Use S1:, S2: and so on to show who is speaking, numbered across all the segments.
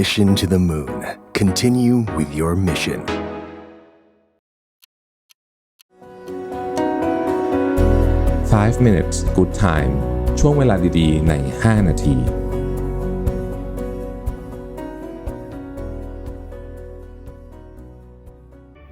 S1: Mission to the Moon. Continue with your mission.
S2: Five minutes good time ช่วงเวลาดีๆ ใน 5 นาที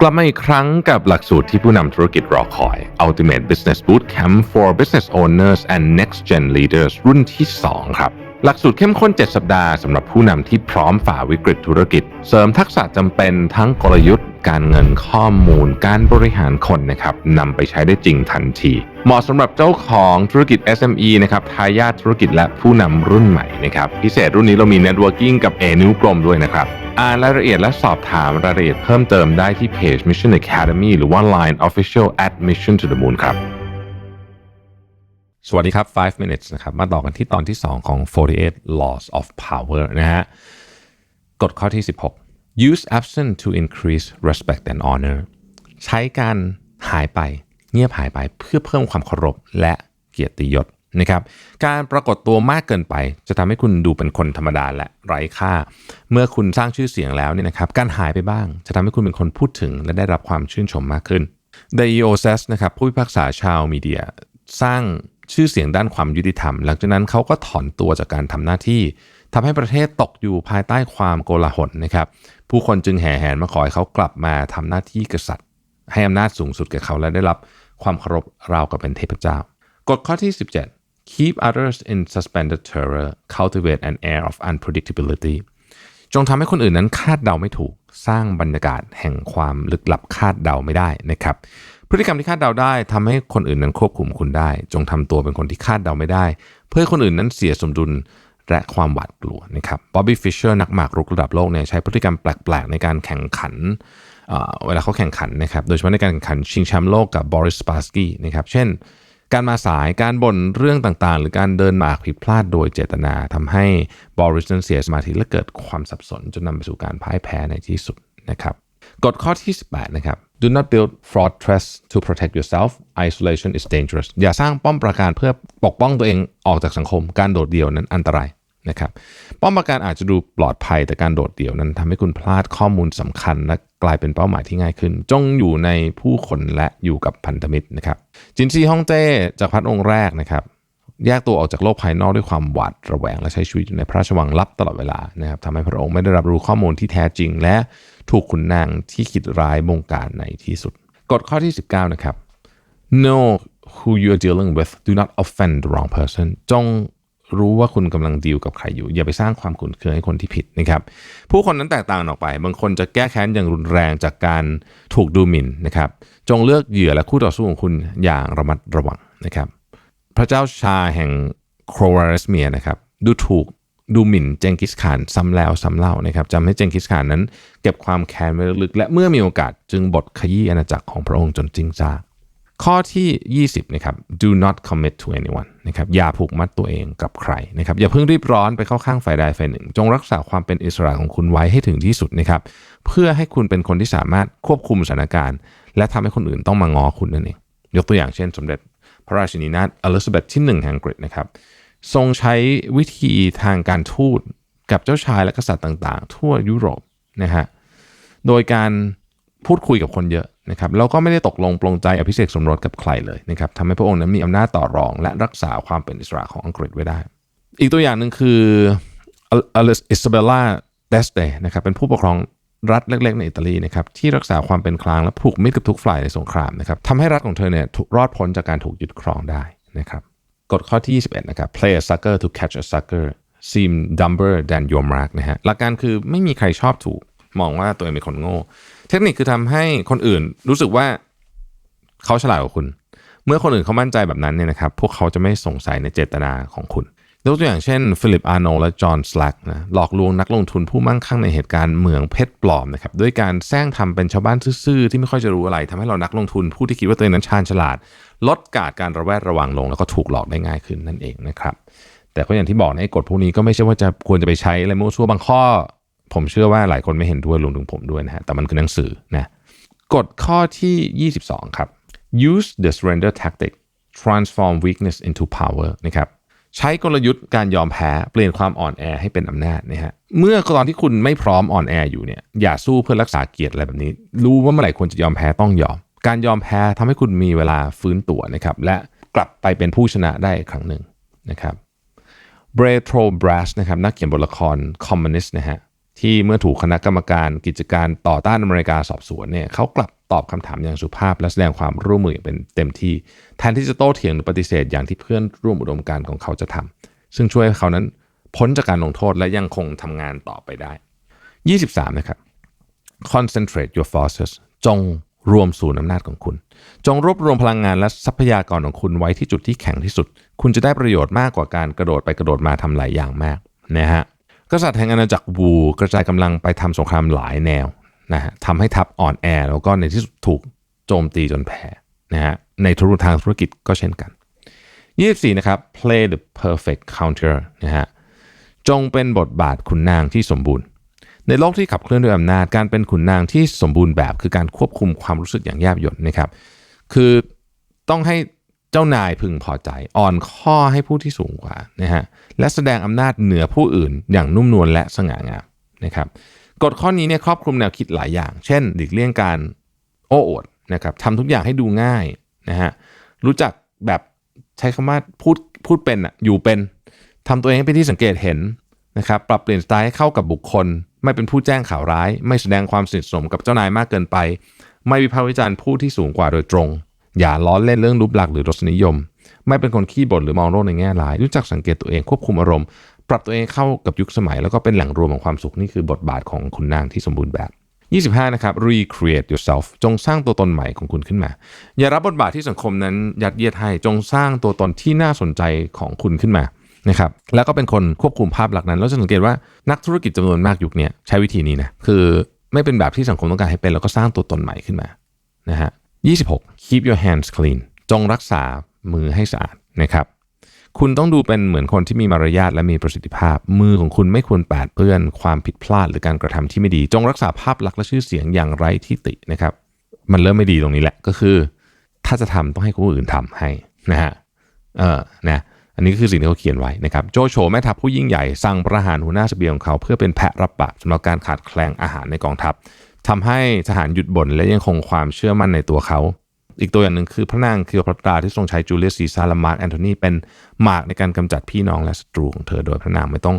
S2: กลับมาอีกครั้งกับหลักสูตรที่ผู้นำธุรกิจรอคอย Ultimate Business Bootcamp for Business Owners and Next Gen Leaders รุ่นที่ 2 ครับ หลักสูตรเข้มข้น 7 สัปดาห์สำหรับผู้นำที่พร้อมฝ่าวิกฤตธุรกิจ เสริมทักษะจำเป็นทั้งกลยุทธ์ การเงินข้อมูล การบริหารคนนะครับนำไปใช้ได้จริงทันที เหมาะสำหรับเจ้าของธุรกิจ SME นะครับทายาทธุรกิจและผู้นำรุ่นใหม่นะครับพิเศษรุ่นนี้เรามี Networking กับ A นิ้วกลมด้วยนะครับอ่านรายละเอียดและสอบถามรายละเอียดเพิ่มเติมได้ที่เพจ Mission Academy หรือว่า Line Official at Mission to the Moon ครับ สวัสดีครับ 5 minutes นะครับ มาต่อกันที่ตอนที่ 2 ของ 48 laws of power นะฮะ กฎข้อที่ 16 use absent to increase respect and honor ใช้การหายไปเงียบหายไปเพื่อเพิ่มความเคารพและเกียรติยศนะครับ การปรากฏตัวมากเกินไป จะทำให้คุณดูเป็นคนธรรมดาและไร้ค่า เมื่อคุณสร้างชื่อเสียงแล้วเนี่ยนะครับ การหายไปบ้าง จะทำให้คุณเป็นคนพูดถึง และได้รับความชื่นชมมากขึ้น The EOS นะครับผู้พิพากษาชาวมีเดียสร้าง ชื่อเสียงด้านความยุติธรรม หลังจากนั้นเขาก็ถอนตัวจากการทำหน้าที่ทำให้ประเทศตกอยู่ภายใต้ความโกลาหลนะครับ ผู้คนจึงแห่แหนมาขอให้เขากลับมาทำหน้าที่กษัตริย์ ให้อำนาจสูงสุดแก่เขาและได้รับความเคารพราวกับเป็นเทพเจ้ากฎข้อที่ 17 keep others in suspended terror cultivate an air of unpredictability จงทำให้คนอื่นนั้นคาดเดาไม่ถูก สร้างบรรยากาศแห่งความลึกลับคาดเดาไม่ได้นะครับ พฤติกรรมที่คาดเดาได้ทำให้คนอื่นนั้นควบคุมคุณได้ จงทำตัวเป็นคนที่คาดเดาไม่ได้ เพื่อให้คนอื่นนั้นเสียสมดุลและความหวาดกลัวนะครับบ๊อบบี้ฟิชเชอร์นักหมากรุกระดับโลกเนี่ยใช้พฤติกรรมแปลกๆ ในการแข่งขันเเวลาเขาแข่งขันนะครับ โดยเฉพาะในการแข่งขันชิงแชมป์โลกกับบอริสปาสกี้นะครับ เช่น การมาสายการบ่นเรื่องต่างๆ หรือการเดินหมากผิดพลาดโดยเจตนาทำให้บริสนั้นเสียสมาธิและเกิดความสับสนจนนำไปสู่การพ่ายแพ้ในที่สุดนะครับกฎข้อที่ 18 นะครับ do not build fortress to protect yourself isolation is dangerous อย่าสร้างป้อมปราการเพื่อปกป้องตัวเองออกจากสังคม การโดดเดี่ยวนั้นอันตราย นะครับป้อมปราการอาจจะดูปลอดภัยแต่การโดดเดี่ยวนั้นทำให้คุณพลาดข้อมูลสำคัญ และกลายเป็นเป้าหมายที่ง่ายขึ้น จงอยู่ในผู้คนและอยู่กับพันธมิตรนะครับจินซีฮ่องเต้จากพัดองค์แรกนะครับแยกตัวออกจากโลกภายนอกด้วยความหวาดระแวง และใช้ชีวิตอยู่ในพระราชวังลับตลอดเวลานะครับทำให้พระองค์ไม่ได้รับรู้ข้อมูลที่แท้จริง และถูกขุนนางที่คิดร้ายบงการในที่สุดกฎข้อที่ 19 นะครับ know who you are dealing with do not offend the wrong person จง รู้ว่าคุณกำลังดีลกับใครอยู่ อย่าไปสร้างความขุ่นเคืองให้คนที่ผิดนะครับ ผู้คนนั้นแตกต่างออกไป บางคนจะแก้แค้นอย่างรุนแรงจากการถูกดูหมิ่นนะครับ จงเลือกเหยื่อและคู่ต่อสู้ของคุณอย่างระมัดระวังนะครับ พระเจ้าชาแห่งโครวาเรสเมียนะครับ ดูถูกดูหมิ่นเจงกิสข่านซ้ำแล้วซ้ำเล่านะครับจำให้เจงกิสข่านนั้น เก็บความแค้นไว้ลึกๆและเมื่อมีโอกาสจึงบทขยี้อาณาจักรของพระองค์จนจริงจ้า ข้อที่ 20นะครับ do not commit to anyone นะครับอย่าผูกมัดตัวเองกับใครนะครับอย่าเพิ่งรีบร้อนไปเข้าข้างฝ่ายใดฝ่ายหนึ่ง จงรักษาความเป็นอิสระของคุณไว้ให้ถึงที่สุดนะครับเพื่อให้คุณเป็นคนที่สามารถควบคุมสถานการณ์ และทำให้คนอื่นต้องมางอคุณนั่นเอง ยกตัวอย่างเช่น สมเด็จพระราชินีนาถอลิซาเบธที่ 1 แห่งอังกฤษนะครับทรงใช้วิธีทางการทูตกับเจ้าชายและกษัตริย์ต่าง ๆ ทั่วยุโรปนะฮะโดยการพูดคุยกับคนเยอะ นะครับแล้วก็ไม่ได้ตกลงปลงใจอภิเษกสมรสกับใครเลยนะครับทำให้พระองค์นั้นมีอำนาจต่อรอง และรักษาความเป็นอิสระของอังกฤษไว้ได้ อีกตัวอย่างหนึ่งคืออิซาเบลล่าเดสเตนะครับเป็นผู้ปกครองรัฐเล็กๆ ในอิตาลีนะครับที่รักษาความเป็นกลางและผูกมิตรกับทุกฝ่ายในสงครามนะครับทำให้รัฐของเธอเนี่ยรอดพ้นจากการถูกยึดครองได้นะครับกฎข้อที่ 21 นะครับ play a sucker to catch a sucker seem dumber than your mark นะฮะหลักการคือไม่มีใครชอบถูกมองว่าตัวเองเป็นคนโง่ เทคนิคคือทำให้คนอื่นรู้สึกว่าเขาฉลาดกว่าคุณ เมื่อคนอื่นเขามั่นใจแบบนั้นเนี่ยนะครับพวกเขาจะไม่สงสัยในเจตนาของคุณยกตัวอย่างเช่นฟิลิปอาร์โนและจอห์นสแลกนะหลอกลวงนักลงทุนผู้มั่งคั่งในเหตุการณ์เหมืองเพชรปลอมนะครับด้วยการแซงทำเป็นชาวบ้านซื่อๆ ที่ไม่ค่อยจะรู้อะไรทำให้เรานักลงทุนผู้ที่คิดว่าตัวเองนั้นชาญฉลาด ลดกาดการระแวดระวังลง แล้วก็ถูกหลอกได้ง่ายขึ้นนั่นเองนะครับแต่ก็อย่างที่บอกในะกฎพวกนี้ก็ไม่ใช่ว่าจะควรจะไปใช้อะไรมั่วซั่วบางข้อ ผมเชื่อว่าหลายคนไม่เห็นด้วยรวมถึงผมด้วยนะฮะแต่มันคือหนังสือนะกฎข้อที่ 22 ครับ use the surrender tactic transform weakness into power นะครับใช้กลยุทธ์การยอมแพ้เปลี่ยนความอ่อนแอให้เป็นอำนาจนะฮะเมื่อตอนที่คุณไม่พร้อมอ่อนแออยู่เนี่ยอย่าสู้เพื่อรักษาเกียรติอะไรแบบนี้ รู้ว่าเมื่อไหร่ควรจะยอมแพ้ต้องยอม การยอมแพ้ทำให้คุณมีเวลาฟื้นตัวนะครับและกลับไปเป็นผู้ชนะได้อีกครั้งหนึ่งนะครับเบรโทรบรัสนะครับนักเขียนบทละครคอมมิวนิสต์นะฮะ ที่เมื่อถูกคณะกรรมการกิจการต่อต้านอเมริกาสอบสวนเนี่ยเขากลับตอบคำถามอย่างสุภาพ และแสดงความร่วมมืออย่างเป็นเต็มที่ แทนที่จะโต้เถียงหรือปฏิเสธอย่างที่เพื่อนร่วมอุดมการณ์ของเขาจะทำซึ่งช่วยให้เขานั้นพ้นจากการลงโทษและยังคงทำงานต่อไปได้ 23 นะครับ concentrate your forces จงรวมศูนย์อำนาจของคุณ จงรวบรวมพลังงานและทรัพยากรของคุณไว้ที่จุดที่แข็งที่สุด คุณจะได้ประโยชน์มากกว่าการกระโดดไปกระโดดมาทำหลายอย่างมากนะฮะ กษัตริย์แห่งอาณาจักรวูกระจายกำลังไปทำสงครามหลายแนวนะฮะทำให้ทัพอ่อนแอแล้วก็ในที่สุดถูกโจมตีจนแพ้นะฮะในธุรทางธุรกิจก็เช่นกัน 24 นะครับ play the perfect counter นะฮะจงเป็นบทบาทขุนนางที่สมบูรณ์ ในโลกที่ขับเคลื่อนด้วยอำนาจการเป็นขุนนางที่สมบูรณ์แบบ คือการควบคุมความรู้สึกอย่างแยบยลนะครับ คือต้องให้ เจ้านายพึงพอใจ อ่อนข้อให้ผู้ที่สูงกว่านะฮะและแสดงอำนาจเหนือผู้อื่น อย่างนุ่มนวลและสง่างามนะครับกฎข้อนี้เนี่ยครอบคลุมแนวคิดหลายอย่าง เช่นหลีกเลี่ยงการโอ้อวดนะครับทำทุกอย่างให้ดูง่ายนะฮะรู้จักแบบใช้คำว่าพูดพูดเป็นอะอยู่เป็นทำตัวเองให้เป็นที่สังเกตเห็นนะครับปรับเปลี่ยนสไตล์ให้เข้ากับบุคคล ไม่เป็นผู้แจ้งข่าวร้าย ไม่แสดงความสนิทสนมกับเจ้านายมากเกินไป ไม่วิพากษ์วิจารณ์ผู้ที่สูงกว่าโดยตรง อย่าล้อเล่นเรื่องรูปลักษณ์หรือรสนิยม ไม่เป็นคนขี้บ่นหรือมองโลกในแง่ร้าย รู้จักสังเกตตัวเองควบคุมอารมณ์ ปรับตัวเองเข้ากับยุคสมัย แล้วก็เป็นแหล่งรวมของความสุขนี่คือบทบาทของคุณนางที่สมบูรณ์แบบ 25 นะครับ recreate yourself จงสร้างตัวตนใหม่ของคุณขึ้นมา อย่ารับบทบาทที่สังคมนั้นยัดเยียดให้ จงสร้างตัวตนที่น่าสนใจของคุณขึ้นมานะครับแล้วก็เป็นคนควบคุมภาพลักษณ์นั้น แล้วจะสังเกตว่านักธุรกิจจำนวนมากยุคนี้ใช้วิธีนี้นะคือไม่เป็นแบบที่สังคมต้องการให้เป็น แล้วก็สร้างตัวตนใหม่ขึ้นมานะฮะ 26 keep your hands clean จงรักษามือให้สะอาดนะครับ คุณต้องดูเป็นเหมือนคนที่มีมารยาทและมีประสิทธิภาพ มือของคุณไม่ควรแปดเปื้อน ความผิดพลาดหรือการกระทำที่ไม่ดี จงรักษาภาพลักษณ์และชื่อเสียงอย่างไร้ที่ตินะครับ มันเริ่มไม่ดีตรงนี้แหละก็คือ ถ้าจะทำต้องให้คนอื่นทำให้นะฮะเออนะอันนี้คือสิ่งที่เขาเขียนไว้นะครับโจโฉแม่ทัพผู้ยิ่งใหญ่สั่งประหารหัวหน้าเสบียงของเขา เพื่อเป็นแพะรับบาปสำหรับการขาดแคลนอาหารในกองทัพ ทำให้ทหารหยุดบ่นและยังคงความเชื่อมั่นในตัวเขา อีกตัวอย่างหนึ่งคือพระนางคิโอพัตราที่ทรงใช้จูเลียสซีซาร์ละมาร์กแอนโทนีเป็นหมากในการกำจัดพี่น้องและศัตรูของเธอโดยพระนางไม่ต้อง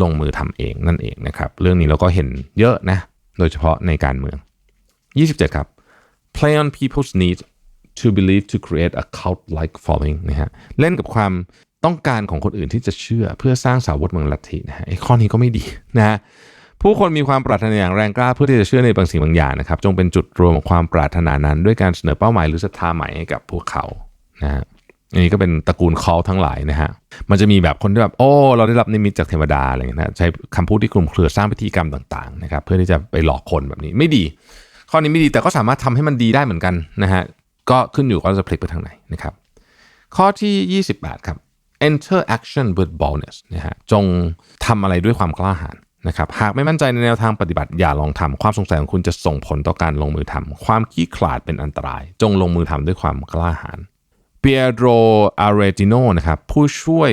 S2: ลงมือทำเองนั่นเองนะครับ เรื่องนี้เราก็เห็นเยอะนะ โดยเฉพาะในการเมือง 27 ครับ play on people's need to believe to create a cult like following นะฮะเล่นกับความต้องการของคนอื่นที่จะเชื่อเพื่อสร้างสาวกเมืองลัทธินะฮะไอ้ข้อนี้ก็ไม่ดีนะฮะ ผู้คนมีความปรารถนาอย่างแรงกล้าเพื่อที่จะเชื่อในบางสิ่งบางอย่างนะครับ จงเป็นจุดรวมของความปรารถนานั้น ด้วยการเสนอเป้าหมายหรือศรัทธาใหม่ให้กับพวกเขานะฮะอันนี้ก็เป็นตระกูลคอลทั้งหลายนะฮะ มันจะมีแบบคนที่แบบโอ้เราได้รับนิมิตจากเทวดาอะไรอย่างเงี้ยนะใช้คำพูดที่คลุมเครือสร้างพิธีกรรมต่างๆนะครับเพื่อที่จะไปหลอกคนแบบนี้ไม่ดี ข้อนี้ไม่ดีแต่ก็สามารถทำให้มันดีได้เหมือนกันนะฮะก็ขึ้นอยู่ว่าจะพลิกไปทางไหนนะครับ ข้อที่ 28 ครับ enter action with boldness นะฮะจงทำอะไรด้วยความกล้าหาญ นะครับหากไม่มั่นใจในแนวทางปฏิบัติอย่าลองทำความสงสัยของคุณจะส่งผลต่อการลงมือทำความขี้ขลาดเป็นอันตราย จงลงมือทำด้วยความกล้าหาญเปียโดรอาเรติโนนะครับผู้ช่วย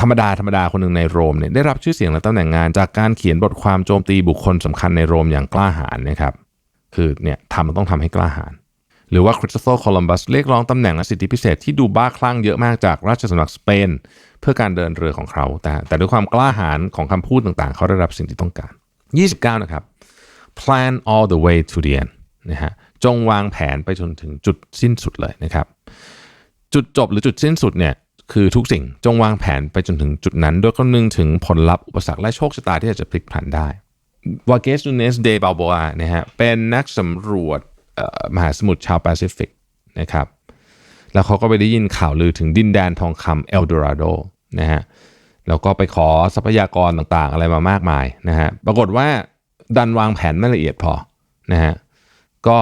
S2: ธรรมดาธรรมดาคนหนึ่งในโรมเนี่ยได้รับชื่อเสียงและตำแหน่งงาน จากการเขียนบทความโจมตีบุคคลสำคัญในโรมอย่างกล้าหาญนะครับคือเนี่ยทำมันต้องทำให้กล้าหาญหรือว่าคริสโตเฟอร์โคลัมบัสเรียกร้องตำแหน่งและสิทธิพิเศษที่ดูบ้าคลั่งเยอะมากจากราชสำนักสเปน เพื่อการเดินเรือของเขาแต่แต่ด้วยความกล้าหาญของคำพูดต่างๆ เขาได้รับสิ่งที่ต้องการ 29 นะครับ plan all the way to the end นะฮะจงวางแผนไปจนถึงจุดสิ้นสุดเลยนะครับ จุดจบหรือจุดสิ้นสุดเนี่ยคือทุกสิ่งจงวางแผนไปจนถึงจุดนั้นโดยคำนึงถึงผลลัพธ์อุปสรรคและโชคชะตาที่อาจจะพลิกผันได้วาเกสนูเนสเดย์บาโบอานะฮะเป็นนักสำรวจมหาสมุทรชาวแปซิฟิกนะครับ แล้วเขาก็ไปได้ยินข่าวลือถึงดินแดนทองคำเอลโดราโดนะฮะแล้วก็ไปขอทรัพยากรต่างๆ อะไรมามากมายนะฮะปรากฏว่าดันวางแผนไม่ละเอียดพอนะฮะก็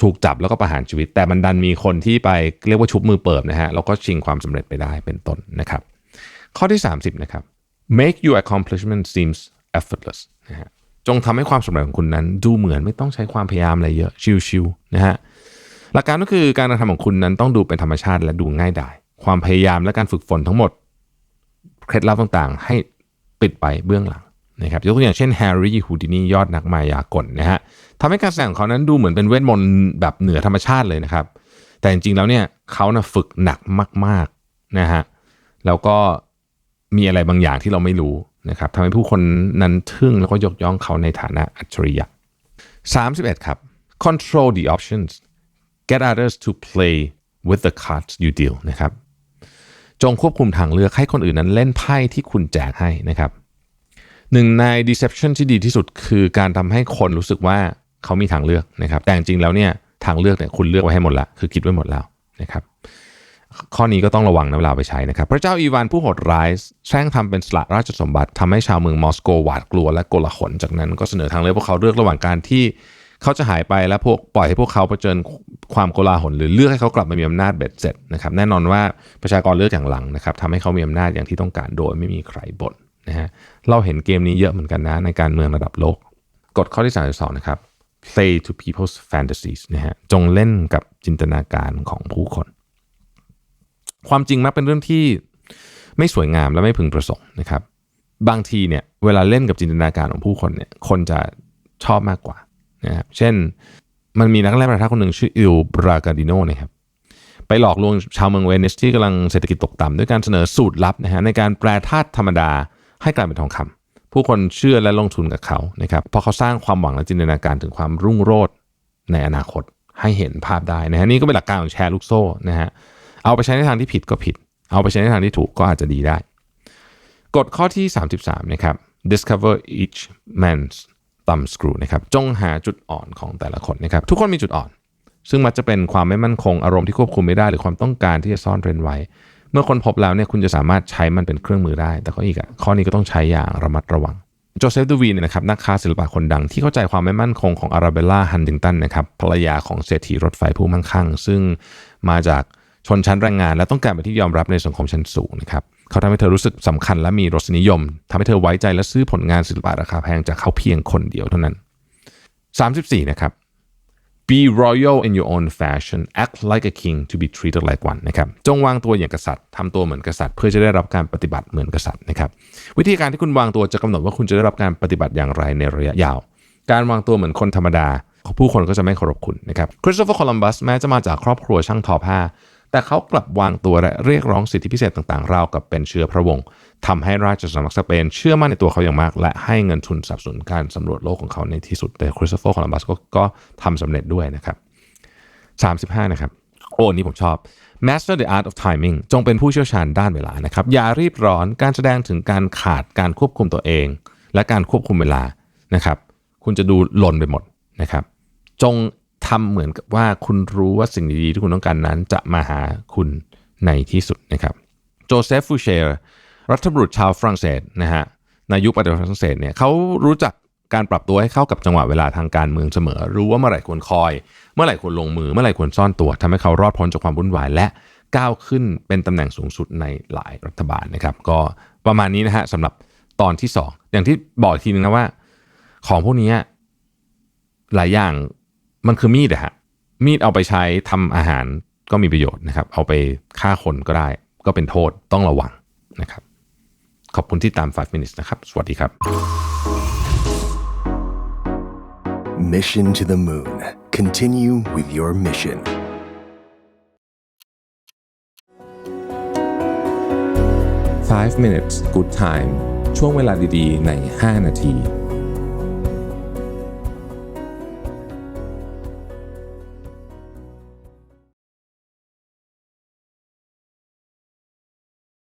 S2: ถูกจับแล้วก็ประหารชีวิต แต่มันดันมีคนที่ไปเรียกว่าชุบมือเปิบนะฮะแล้วก็ชิงความสำเร็จไปได้เป็นต้นนะครับ ข้อที่ 30 นะครับ make your accomplishment seems effortless นะฮะจงทำให้ความสำเร็จของคุณนั้น ดูเหมือนไม่ต้องใช้ความพยายามอะไรเยอะชิวๆนะฮะ หลักการก็คือการกระทำของคุณนั้นต้องดูเป็นธรรมชาติและดูง่ายดาย ความพยายามและการฝึกฝนทั้งหมด เคล็ดลับต่างๆ ให้ปิดไปเบื้องหลังนะครับยกตัวอย่างเช่นแฮร์รี่ฮูดินียอดนักมายากลนะฮะทำให้การแสดงของเขานั้นดูเหมือนเป็นเวทมนต์แบบเหนือธรรมชาติเลยนะครับ แต่จริงๆแล้วเนี่ยเขานะฝึกหนักมากๆนะฮะแล้วก็มีอะไรบางอย่างที่เราไม่รู้นะครับทำให้ผู้คนนั้นทึ่งแล้วก็ยกย่องเขาในฐานะอัจฉริยะ31 ครับ control the options get others to play with the cards you deal นะครับ จงควบคุมทางเลือกให้คนอื่นนั้นเล่นไพ่ที่คุณแจกให้นะครับหนึ่งใน deception ที่ดีที่สุดคือการทำให้คนรู้สึกว่าเขามีทางเลือกนะครับ แต่จริงๆแล้วเนี่ยทางเลือกเนี่ยคุณเลือกไว้ให้หมดละคือคิดไว้หมดแล้วนะครับ ข้อนี้ก็ต้องระวังนะเวลาเอาไปใช้นะครับ พระเจ้าอีวานผู้โหดร้ายแช่งทำเป็นสละราชสมบัติทำให้ชาวเมืองมอสโกหวาดกลัวและโกลาหลจากนั้นก็เสนอทางเลือกพวกเขาเลือกระหว่างการที่ เขาจะหายไปและพวกปล่อยให้พวกเขาเผชิญความโกลาหลหรือเลือกให้เขากลับมามีอำนาจเบ็ดเสร็จนะครับแน่นอนว่าประชากรเลือกอย่างหลังนะครับทำให้เขามีอำนาจอย่างที่ต้องการโดยไม่มีใครบ่นนะฮะเราเห็นเกมนี้เยอะเหมือนกันนะในการเมืองระดับโลกกฎข้อที่32นะครับ play to people's fantasies นะฮะจงเล่นกับจินตนาการของผู้คน ความจริงมักเป็นเรื่องที่ไม่สวยงามและไม่พึงประสงค์นะครับ บางทีเนี่ยเวลาเล่นกับจินตนาการของผู้คนเนี่ยคนจะชอบมากกว่า นะครับเช่นมันมีนักเล่ประทัดคนหนึ่งชื่ออิลบรากาดิโนนะครับไปหลอกลวงชาวเมืองเวนิสที่กำลังเศรษฐกิจตกต่ำด้วยการเสนอสูตรลับนะฮะในการแปลธาตุธรรมดาให้กลายเป็นทองคำผู้คนเชื่อและลงทุนกับเขานะครับเพราะเขาสร้างความหวังและจินตนาการถึงความรุ่งโรจน์ในอนาคตให้เห็นภาพได้นะฮะนี่ก็เป็นหลักการของแชร์ลูกโซ่นะฮะเอาไปใช้ในทางที่ผิดก็ผิด เอาไปใช้ในทางที่ถูกก็อาจจะดีได้ กฎข้อที่ 33นะครับ discover each man's thumb screw นะครับจงหาจุดอ่อนของแต่ละคนนะครับทุกคนมีจุดอ่อน ซึ่งมักจะเป็นความไม่มั่นคงอารมณ์ที่ควบคุมไม่ได้ หรือความต้องการที่จะซ่อนเร้นไว้ เมื่อคนพบแล้วเนี่ยคุณจะสามารถใช้มันเป็นเครื่องมือได้ แต่ก็อีกอะข้อนี้ก็ต้องใช้อย่างระมัดระวังโจเซฟดูวีเนี่ยนะครับนักค้าศิลปะคนดังที่เข้าใจความไม่มั่นคงของอาราเบลล่าฮันติงตันนะครับภรรยาของเศรษฐีรถไฟผู้มั่งคั่ง ซึ่งมาจากชนชั้นแรงงานและต้องการเป็นที่ยอมรับในสังคมชั้นสูงนะครับ เขาทำให้เธอรู้สึกสำคัญและมีรสนิยมทำให้เธอไว้ใจและซื้อผลงานศิลปะราคาแพงจากเขาเพียงคนเดียวเท่านั้น 34 นะครับ be royal in your own fashion act like a king to be treated like one นะครับจงวางตัวอย่างกษัตริย์ทำตัวเหมือนกษัตริย์ เพื่อจะได้รับการปฏิบัติเหมือนกษัตริย์นะครับวิธีการที่คุณวางตัวจะกำหนดว่าคุณจะได้รับการปฏิบัติอย่างไรในระยะยาว การวางตัวเหมือนคนธรรมดา ผู้คนก็จะไม่เคารพคุณนะครับคริสโตเฟอร์โคลัมบัสแม้จะมาจากครอบครัวช่างทอผ้า แต่เขากลับวางตัวและเรียกร้องสิทธิพิเศษต่างๆราวกับเป็นเชื้อพระวงศ์ทำให้ราชสำนักสเปนเชื่อมั่นในตัวเขาอย่างมาก และให้เงินทุนสนับสนุนการสำรวจโลกของเขาในที่สุดแต่คริสโตเฟอร์โคลัมบัสก็ก็ทำสำเร็จด้วยนะครับ35 นะครับ โอ้นนี้ผมชอบ Master the art of timing จงเป็นผู้เชี่ยวชาญด้านเวลานะครับ อย่ารีบร้อนการแสดงถึงการขาดการควบคุมตัวเอง และการควบคุมเวลานะครับ คุณจะดูหล่นไปหมดนะครับ จง ทำเหมือนกับว่าคุณรู้ว่าสิ่งดีๆที่คุณต้องการนั้น จะมาหาคุณในที่สุดนะครับโจเซฟฟูเชร์รัฐบุรุษชาวฝรั่งเศสนะฮะในยุคปฏิวัติฝรั่งเศสเนี่ยเขารู้จักการปรับตัวให้เข้ากับจังหวะเวลาทางการเมืองเสมอ รู้ว่าเมื่อไหร่ควรคอย เมื่อไหร่ควรลงมือ เมื่อไหร่ควรซ่อนตัวทำให้เขารอดพ้นจากความวุ่นวายและก้าวขึ้นเป็นตำแหน่งสูงสุดในหลายรัฐบาลนะครับ ก็ประมาณนี้นะฮะสำหรับตอนที่ 2 อย่างที่บอกอีกทีนึงนะว่า ของพวกนี้หลายอย่าง มันคือมีดอะฮะมีดเอาไปใช้ทำอาหารก็มีประโยชน์นะครับ เอาไปฆ่าคนก็ได้ ก็เป็นโทษต้องระวังนะครับ ขอบคุณที่ตาม 5 minutes นะครับ สวัสดีครับ
S1: Mission to the moon. Continue with your mission.
S2: Five minutes good time ช่วงเวลาดีๆ ใน 5 นาที